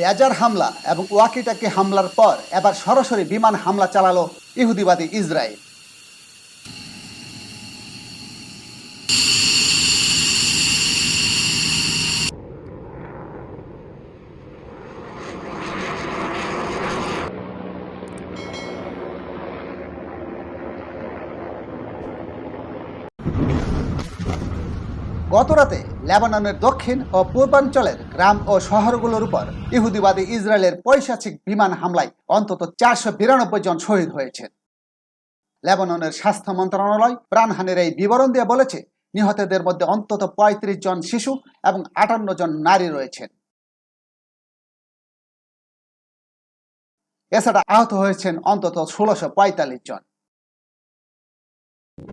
পেজার হামলা এবং ওয়াকিটাকি হামলার পর এবার সরাসরি বিমান হামলা চালালো ইহুদিবাদী ইসরায়েল। গতরাতে লেবাননের দক্ষিণ ও পূর্বাঞ্চলের গ্রাম ও শহরগুলোর উপর ইহুদিবাদী ইসরায়েলের পৈশাচিক বিমান হামলায় অন্তত চারশো বিরানব্বই জন শহীদ হয়েছেন লেবাননের স্বাস্থ্য মন্ত্রণালয় প্রাণহানির এই বিবরণ দিয়ে বলেছে, নিহতদের মধ্যে অন্তত পঁয়ত্রিশ জন শিশু এবং আটান্ন জন নারী রয়েছেন এছাড়া আহত হয়েছেন অন্তত ষোলোশো পঁয়তাল্লিশ জন।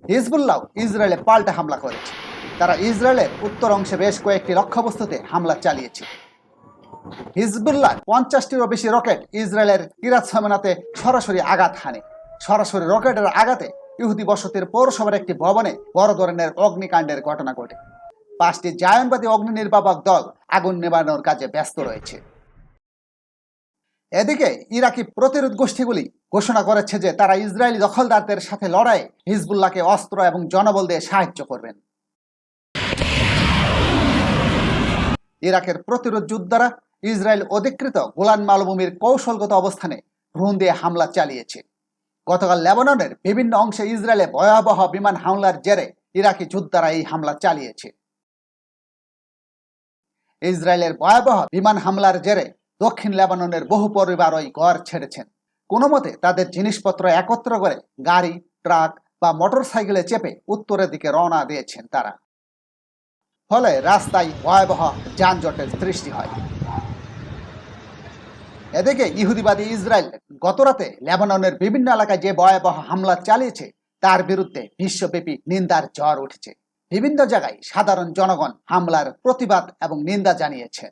হিজবুল্লাহ ইসরায়েলে পাল্টা হামলা করেছে। তারা ইসরায়েলের উত্তর অংশে বেশ কয়েকটি লক্ষ্যবস্তুতে হামলা চালিয়েছে। হিজবুল্লাহ পঞ্চাশটিরও বেশি রকেট ইসরায়েলের কিরাত সামেনাতে সরাসরি আঘাত হানে। সরাসরি রকেটের আঘাতে ইহুদি বসতির পৌরসভার একটি ভবনে বড় ধরনের অগ্নিকাণ্ডের ঘটনা ঘটে। পাঁচটি জায়নবাদী অগ্নি নির্বাপক দল আগুন নেবানোর কাজে ব্যস্ত রয়েছে। এদিকে ইরাকি প্রতিরোধ গোষ্ঠীগুলি ঘোষণা করেছে যে তারা ইসরায়েলি দখলদারদের সাথে লড়াই হিজবুল্লাহকে অস্ত্র এবং জনবল দিয়ে সাহায্য করবেন। ইরাকের প্রতিরোধ যোদ্ধারা ইসরায়েল অধিকৃত গোলান মালভূমির কৌশলগত অবস্থানে ভ্রূণ দিয়ে হামলা চালিয়েছে। গতকাল লেবাননের বিভিন্ন অংশে ইসরায়েলে ভয়াবহ বিমান হামলার জেরে ইরাকি যোদ্ধারা এই হামলা চালিয়েছে। ইসরায়েলের ভয়াবহ বিমান হামলার জেরে দক্ষিণ লেবাননের বহু পরিবার ওই ঘর ছেড়েছেন। কোনো মতে তাদের জিনিসপত্র একত্র করে গাড়ি, ট্রাক বা মোটর সাইকেলে চেপে উত্তরের দিকে রওনা দিয়েছেন তারা। ফলে রাস্তায় ভয়াবহ যানজটের সৃষ্টি হয়। এদিকে ইহুদিবাদী ইসরায়েল গতরাতে লেবাননের বিভিন্ন এলাকায় যে ভয়াবহ হামলা চালিয়েছে, তার বিরুদ্ধে বিশ্বব্যাপী নিন্দার জ্বর উঠেছে। বিভিন্ন জায়গায় সাধারণ জনগণ হামলার প্রতিবাদ এবং নিন্দা জানিয়েছে।